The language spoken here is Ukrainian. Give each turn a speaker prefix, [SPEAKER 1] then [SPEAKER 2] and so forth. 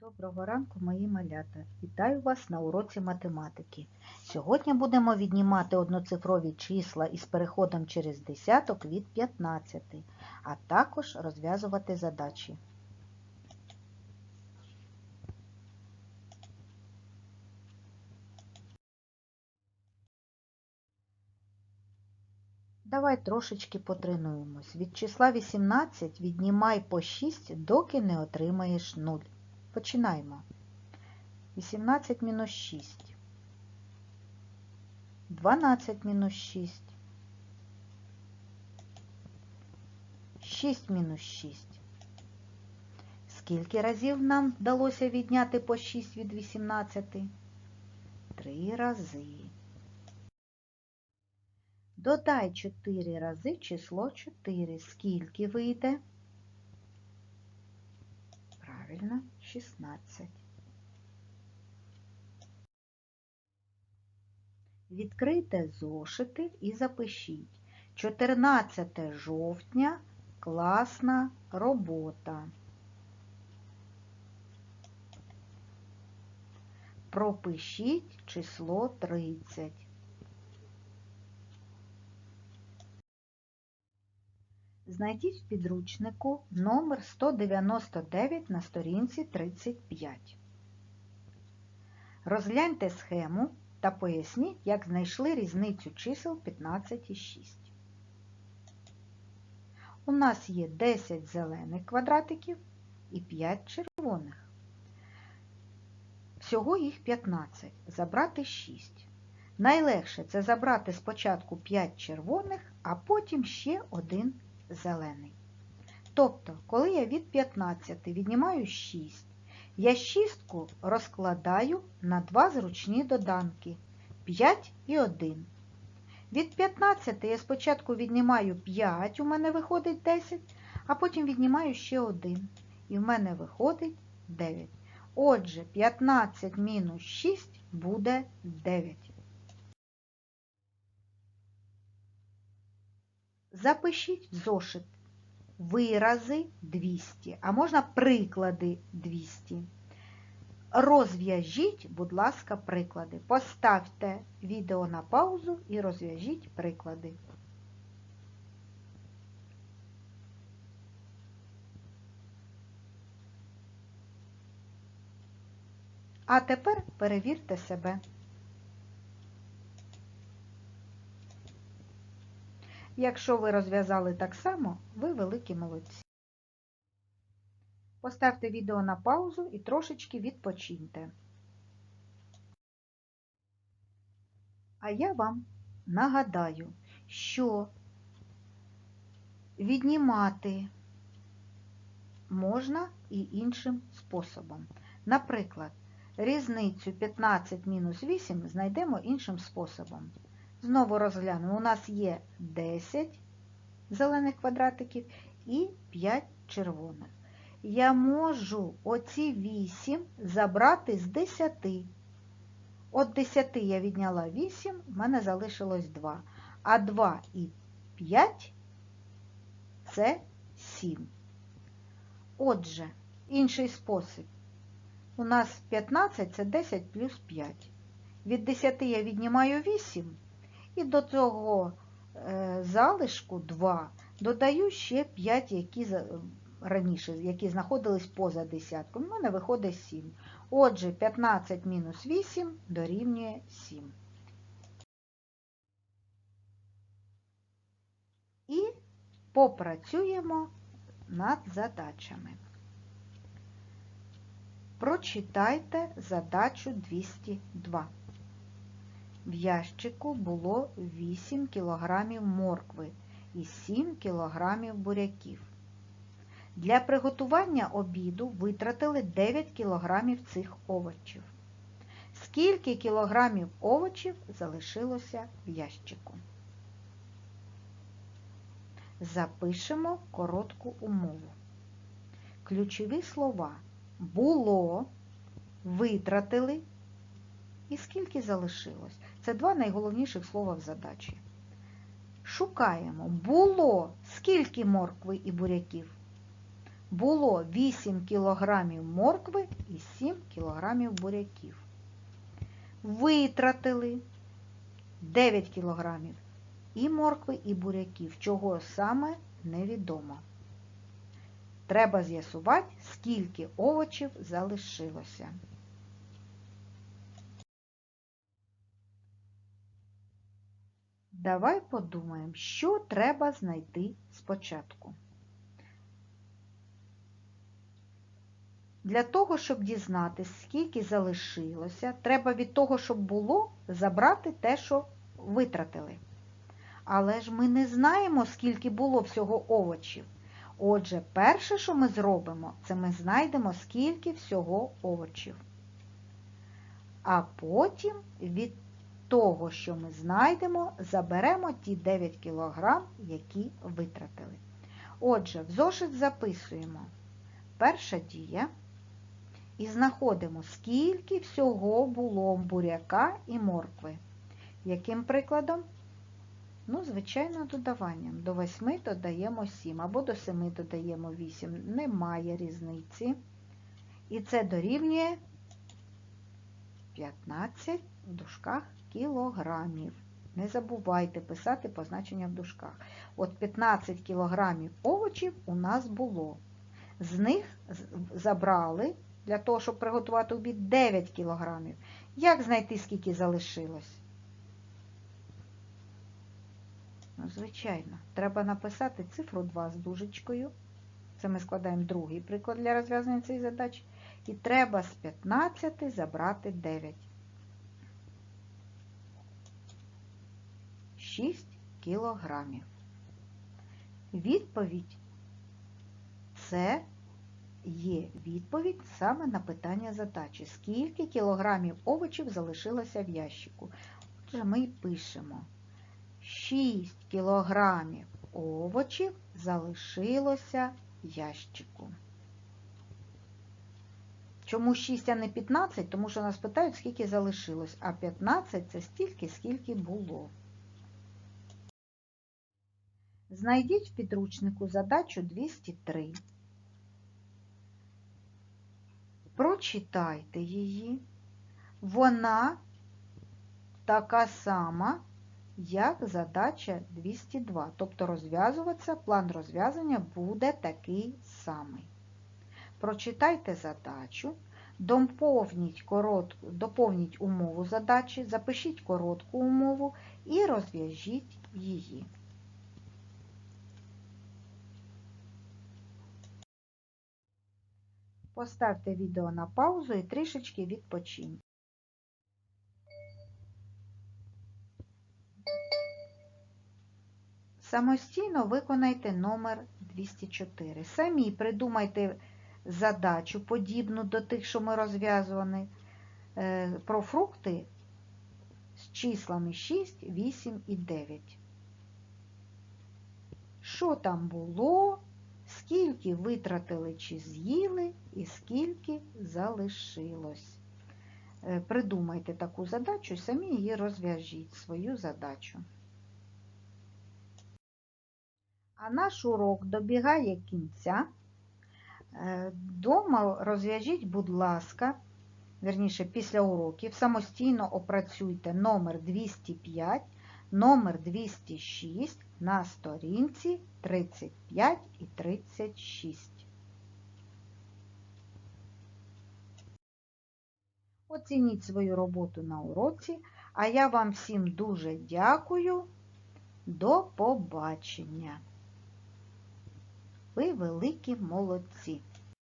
[SPEAKER 1] Доброго ранку, мої малята! Вітаю вас на уроці математики. Сьогодні будемо віднімати одноцифрові числа із переходом через десяток від 15, а також розв'язувати задачі. Давай трошечки потренуємось. Від числа 18 віднімай по 6, доки не отримаєш 0. Починаємо. 18 мінус 6. 12 мінус 6. 6 мінус 6. Скільки разів нам вдалося відняти по 6 від 18? Три рази. Додай 4 рази число 4. Скільки вийде? Правильно, 16. Відкрийте зошити і запишіть. 14 жовтня класна робота. Пропишіть число 30. Знайдіть в підручнику номер 199 на сторінці 35. Розгляньте схему та поясніть, як знайшли різницю чисел 15 і 6. У нас є 10 зелених квадратиків і 5 червоних. Всього їх 15. Забрати 6. Найлегше це забрати спочатку 5 червоних, а потім ще один зелений. Тобто, коли я від 15 віднімаю 6, я шістку розкладаю на два зручні доданки 5 і 1. Від 15 я спочатку віднімаю 5, у мене виходить 10, а потім віднімаю ще 1. І в мене виходить 9. Отже, 15 мінус 6 буде 9. Запишіть в зошит вирази 200, а можна приклади 200. Розв'яжіть, будь ласка, приклади. Поставте відео на паузу і розв'яжіть приклади. А тепер перевірте себе. Якщо ви розв'язали так само, ви великі молодці. Поставте відео на паузу і трошечки відпочиньте. А я вам нагадаю, що віднімати можна і іншим способом. Наприклад, різницю 15-8 знайдемо іншим способом. Знову розглянемо. У нас є 10 зелених квадратиків і 5 червоних. Я можу оці 8 забрати з 10. От 10 я відняла 8, в мене залишилось 2. А 2 і 5 це 7. Отже, інший спосіб. У нас 15 це 10 плюс 5. Від 10 я віднімаю 8. І до цього е, залишку 2 додаю ще 5, які раніше, які знаходились поза десятком. У мене виходить 7. Отже, 15 мінус 8 дорівнює 7. І попрацюємо над задачами. Прочитайте задачу 202. В ящику було 8 кг моркви і 7 кг буряків. Для приготування обіду витратили 9 кг цих овочів. Скільки кілограмів овочів залишилося в ящику? Запишемо коротку умову. Ключові слова було, витратили і скільки залишилось. Це два найголовніших слова в задачі. Шукаємо. Було скільки моркви і буряків? було 8 кг моркви і 7 кг буряків. Витратили 9 кг і моркви, і буряків, чого саме невідомо. Треба з'ясувати, скільки овочів залишилося. Давай подумаємо, що треба знайти спочатку. Для того, щоб дізнатися, скільки залишилося, треба від того, щоб було, забрати те, що витратили. Але ж ми не знаємо, скільки було всього овочів. Отже, перше, що ми зробимо, це ми знайдемо, скільки всього овочів. А потім від того, що ми знайдемо, заберемо ті 9 кг, які витратили. Отже, в зошит записуємо перша дія і знаходимо, скільки всього було буряка і моркви. Яким прикладом? Ну, звичайно, додаванням. До 8 додаємо 7 або до 7 додаємо 8. Немає різниці. І це дорівнює 15 в дужках кілограмів. Не забувайте писати позначення в дужках. От 15 кілограмів овочів у нас було. З них забрали, для того, щоб приготувати обід, 9 кілограмів. Як знайти, скільки залишилось? Ну, звичайно, треба написати цифру 2 з дужечкою. Це ми складаємо другий приклад для розв'язання цієї задачі. І треба з 15 забрати 9. 6 кілограмів. Відповідь це є відповідь саме на питання задачі. Скільки кілограмів овочів залишилося в ящику? Отже, ми пишемо. 6 кілограмів овочів залишилося в ящику. Чому 6, а не 15? Тому що нас питають, скільки залишилось, а 15 це стільки, скільки було. Знайдіть в підручнику задачу 203. Прочитайте її. Вона така сама, як задача 202. Тобто розв'язуватися, план розв'язання буде такий самий. Прочитайте задачу, доповніть, коротку, доповніть умову задачі, запишіть коротку умову і розв'яжіть її. Поставте відео на паузу і трішечки відпочиньте. Самостійно виконайте номер 204. Самі придумайте задачу, подібну до тих, що ми розв'язували, е, про фрукти з числами 6, 8 і 9. Що там було, скільки витратили чи з'їли і скільки залишилось. Е, придумайте таку задачу, самі її розв'яжіть, свою задачу. А наш урок добігає кінця. Е, дома розв'яжіть, будь ласка, верніше, після уроків, самостійно опрацюйте номер 205, номер 206 на сторінці 35 і 36. Оцініть свою роботу на уроці, а я вам всім дуже дякую. До побачення! Ви великі молодці!